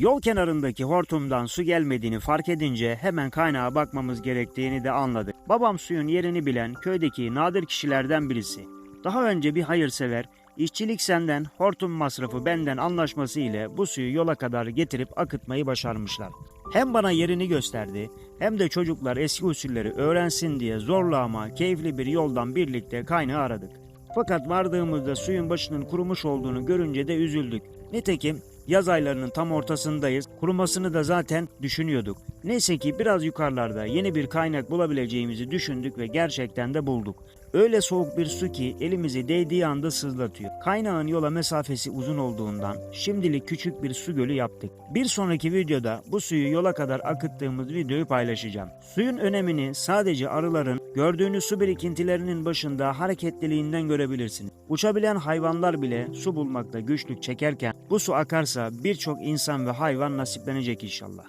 Yol kenarındaki hortumdan su gelmediğini fark edince hemen kaynağa bakmamız gerektiğini de anladık. Babam suyun yerini bilen köydeki nadir kişilerden birisi. Daha önce bir hayırsever, işçilik senden, hortum masrafı benden anlaşması ile bu suyu yola kadar getirip akıtmayı başarmışlar. Hem bana yerini gösterdi hem de çocuklar eski usulleri öğrensin diye zorla ama keyifli bir yoldan birlikte kaynağı aradık. Fakat vardığımızda suyun başının kurumuş olduğunu görünce de üzüldük. Nitekim yaz aylarının tam ortasındayız. Kurumasını da zaten düşünüyorduk. Neyse ki biraz yukarılarda yeni bir kaynak bulabileceğimizi düşündük ve gerçekten de bulduk. Öyle soğuk bir su ki elimizi değdiği anda sızlatıyor. Kaynağın yola mesafesi uzun olduğundan şimdilik küçük bir su gölü yaptık. Bir sonraki videoda bu suyu yola kadar akıttığımız videoyu paylaşacağım. Suyun önemini sadece arıların gördüğünüz su birikintilerinin başında hareketliliğinden görebilirsiniz. Uçabilen hayvanlar bile su bulmakta güçlük çekerken bu su akarsa birçok insan ve hayvan nasiplenecek inşallah.